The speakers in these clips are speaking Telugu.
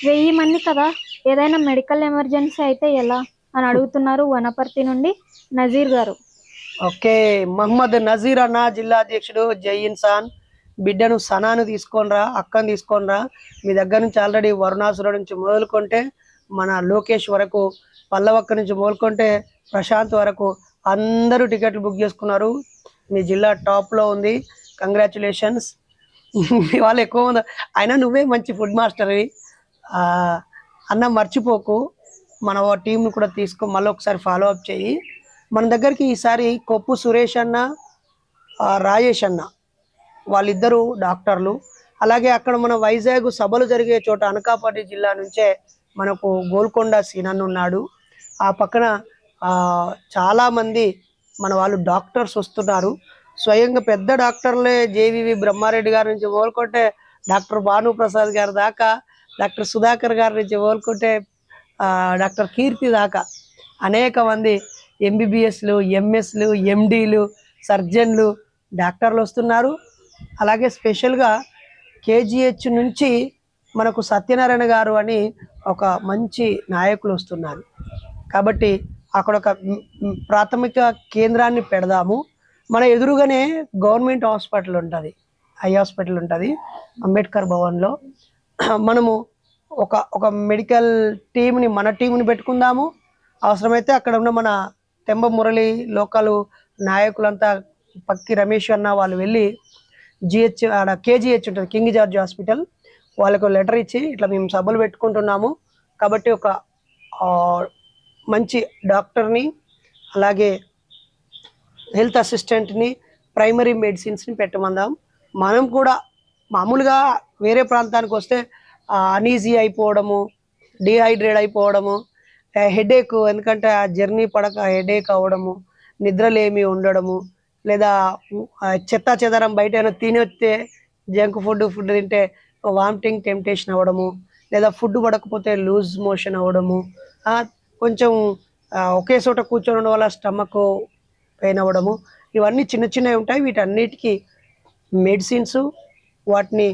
వెయ్యి మంది కదా? ఏదైనా మెడికల్ ఎమర్జెన్సీ అయితే ఎలా? అని అడుగుతున్నారు వనపర్తి నుండి నజీర్ గారు. ఓకే మహమ్మద్ నజీర్ అన్న జిల్లా అధ్యక్షుడు జై ఇన్సాన్ బిడ్డను సనాను తీసుకోనరా అక్కను తీసుకోనరా మీ దగ్గర నుంచి ఆల్రెడీ వరుణాసుర నుంచి మొదలుకుంటే మన లోకేష్ వరకు పల్లవక్క నుంచి మొదలుకుంటే ప్రశాంత్ వరకు అందరూ టికెట్లు బుక్ చేసుకున్నారు. మీ జిల్లా టాప్లో ఉంది. కంగ్రాచులేషన్స్ మీ వాళ్ళు ఎక్కువ ఉంది అయినా నువ్వే మంచి ఫుడ్ మాస్టర్వి అన్న మర్చిపోకు. మన టీంను కూడా తీసుకో మళ్ళీ ఒకసారి ఫాలో అప్ చేయి. మన దగ్గరికి ఈసారి కొప్పు సురేష్ అన్న రాజేష్ అన్న వాళ్ళిద్దరూ డాక్టర్లు. అలాగే అక్కడ మన వైజాగ్ సభలు జరిగే చోట అనకాపల్లి జిల్లా నుంచే మనకు గోల్కొండ సీనన్ ఉన్నాడు. ఆ పక్కన చాలామంది మన వాళ్ళు డాక్టర్స్ వస్తున్నారు. స్వయంగా పెద్ద డాక్టర్లే జేవివి బ్రహ్మారెడ్డి గారి నుంచి కోలుకుంటే డాక్టర్ భానుప్రసాద్ గారి దాకా డాక్టర్ సుధాకర్ గారి నుంచి కోలుకుంటే డాక్టర్ కీర్తి దాకా అనేక మంది ఎంబీబీఎస్లు ఎంఎస్లు ఎండీలు సర్జన్లు డాక్టర్లు వస్తున్నారు. అలాగే స్పెషల్గా కేజీహెచ్ నుంచి మనకు సత్యనారాయణ గారు అని ఒక మంచి నాయకులు వస్తున్నారు. కాబట్టి అక్కడ ఒక ప్రాథమిక కేంద్రాన్ని పెడదాము. మన ఎదురుగానే గవర్నమెంట్ హాస్పిటల్ ఉంటుంది. ఐ హాస్పిటల్ ఉంటుంది అంబేద్కర్ భవన్లో. మనము ఒక ఒక మెడికల్ టీంని మన టీంని పెట్టుకుందాము. అవసరమైతే అక్కడ ఉన్న మన తెంబ మురళి లోకల్ నాయకులంతా పక్కి రమేష్ అన్న వాళ్ళు వెళ్ళి జిహెచ్ ఆడ కేజీహెచ్ ఉంటుంది కింగ్ జార్జ్ హాస్పిటల్. వాళ్ళకు లెటర్ ఇచ్చి ఇట్లా మేము సభలు పెట్టుకుంటున్నాము. కాబట్టి ఒక మంచి డాక్టర్ని అలాగే హెల్త్ అసిస్టెంట్ని ప్రైమరీ మెడిసిన్స్ని పెట్టమందాం. మనం కూడా మామూలుగా వేరే ప్రాంతానికి వస్తే అనీజీ అయిపోవడము డిహైడ్రేట్ అయిపోవడము హెడేక్ ఎందుకంటే ఆ జర్నీ పడక హెడేక్ అవ్వడము నిద్రలేమి ఉండడము లేదా చెత్త చెదరం బయట ఏమైనా తినొస్తే జంక్ ఫుడ్ ఫుడ్ తింటే వామిటింగ్ టెంప్టేషన్ అవ్వడము లేదా ఫుడ్ పడకపోతే లూజ్ మోషన్ అవ్వడము కొంచెం ఒకే చోట కూర్చొని ఉండడం వల్ల స్టమక్ పెయిన్ అవ్వడము ఇవన్నీ చిన్న చిన్నవి ఉంటాయి. వీటన్నిటికీ మెడిసిన్స్ వాటిని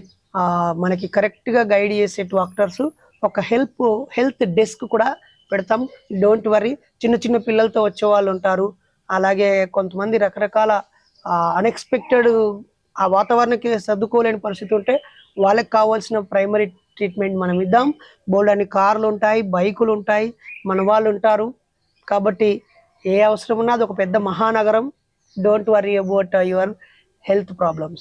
మనకి కరెక్ట్గా గైడ్ చేసే డాక్టర్స్ ఒక హెల్ప్ హెల్త్ డెస్క్ కూడా పెడతాం. డోంట్ వరీ చిన్న చిన్న పిల్లలతో వచ్చే వాళ్ళు ఉంటారు. అలాగే కొంతమంది రకరకాల అన్ఎక్స్పెక్టెడ్ ఆ వాతావరణానికి సర్దుకోలేని పరిస్థితి ఉంటే వాళ్ళకి కావాల్సిన ప్రైమరీ ట్రీట్మెంట్ మనం ఇద్దాం. బోల్డ్ అని కార్లు ఉంటాయి బైకులు ఉంటాయి మన వాళ్ళు ఉంటారు. కాబట్టి ఏ అవసరం ఉన్నా అది ఒక పెద్ద మహానగరం. Don't worry about your health problems